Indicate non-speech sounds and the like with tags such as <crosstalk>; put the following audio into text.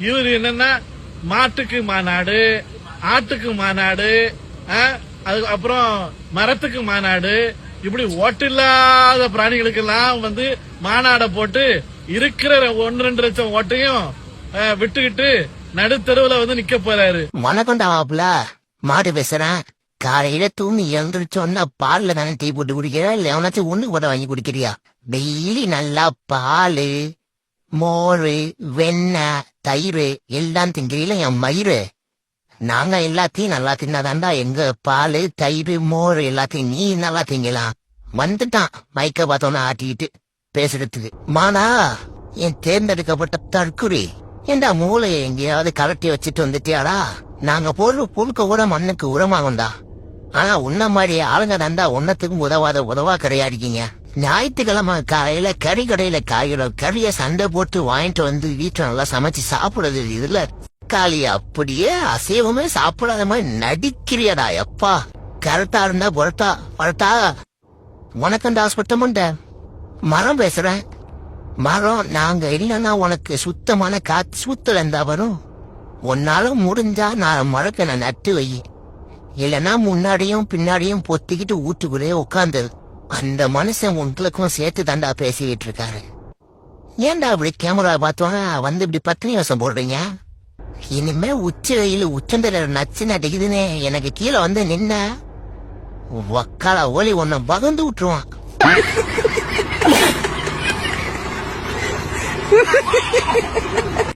இவர் என்னன்னா மாட்டுக்கு மாநாடு ஆட்டுக்கு மாநாடு அதுக்கப்புறம் அப்புறம் மரத்துக்கு மாநாடு இப்படி ஓட்டில்லாத பிராணிகளுக்கெல்லாம் வந்து மாநாட போட்டு இருக்கிற ஒன்னு ரெண்டு லட்சம் ஓட்டையும் விட்டுக்கிட்டு நடுத்தருவுல வந்து நிக்க போறாரு. வணக்கம்டா மாப்பிள மாடு பேசுறேன். காலையில தூங்கி எழுந்திரிச்சோன்னா பால்ல தானே டீ போட்டு குடிக்கிறியா இல்ல எவனாச்சும் ஒண்ணு கூட வாங்கி குடிக்கிறியா? டெய்லி நல்லா பால். மோர் வெண்ணெய் தயிர் எல்லாம் திங்கிறீல என் மயிறு. நாங்க எல்லாத்தையும் நல்லா தின்னாதான்டா எங்க பால் தயிர் மோர் எல்லாத்தையும் நீ நல்லா திங்கலாம் வந்துட்டான் மைக்க பார்த்தோன்னு ஆட்டிக்கிட்டு பேசுறதுக்கு. மானா என் தேர்ந்தெடுக்கப்பட்ட தற்குறி. ஏண்டா மூளையை எங்கேயாவது கலட்டி வச்சுட்டு வந்துட்டியாடா? நாங்க போடுற புழுக்க கூட மண்ணுக்கு உரமாகும்டா. ஆனா உன்ன மாதிரி ஆளுங்க தாண்டா ஒன்னத்துக்கும் உதவாத உதவா கிடையாதுக்கீங்க ஞாயிற்றுக்கிழமை காலையில கறி கடையில காய்கறி கறிய சண்டை போட்டு வாங்கிட்டு வந்து வீட்டுல நல்லா சமைச்சு சாப்பிடுறது இதுல. காளி அப்படியே அசைவமே சாப்பிடாத மாதிரி நடிக்கிறியடா எப்பா. கரெக்டா இருந்தா பொருட்டா பரட்டா. உனக்குண்டா சுத்தமுண்ட மரம் பேசுறேன் மரம் நாங்க இல்லைன்னா உனக்கு சுத்தமான காத்து சுத்தல இருந்தா வரும்? உன்னால முடிஞ்சா நான் மரத்தை நான் நட்டு வை. இல்லைன்னா முன்னாடியும் பின்னாடியும் பொத்திக்கிட்டு ஊற்றுக்குள்ளே உட்காந்து அந்த மனுஷன் உங்களுக்கும் சேர்த்து தாண்டா பேசிக்கிட்டு இருக்காரு ஏன்டா அப்படி கேமரா பார்த்தோன்னா வந்து இப்படி பத்தினி வசம் போடுறீங்க? இனிமே உச்ச வெயில் உச்சந்தர நச்சு நடிக்குதுன்னு எனக்கு கீழே வந்து நின்ன வக்கால ஓலி ஒன்ன பகந்து விட்டுருவான். <laughs>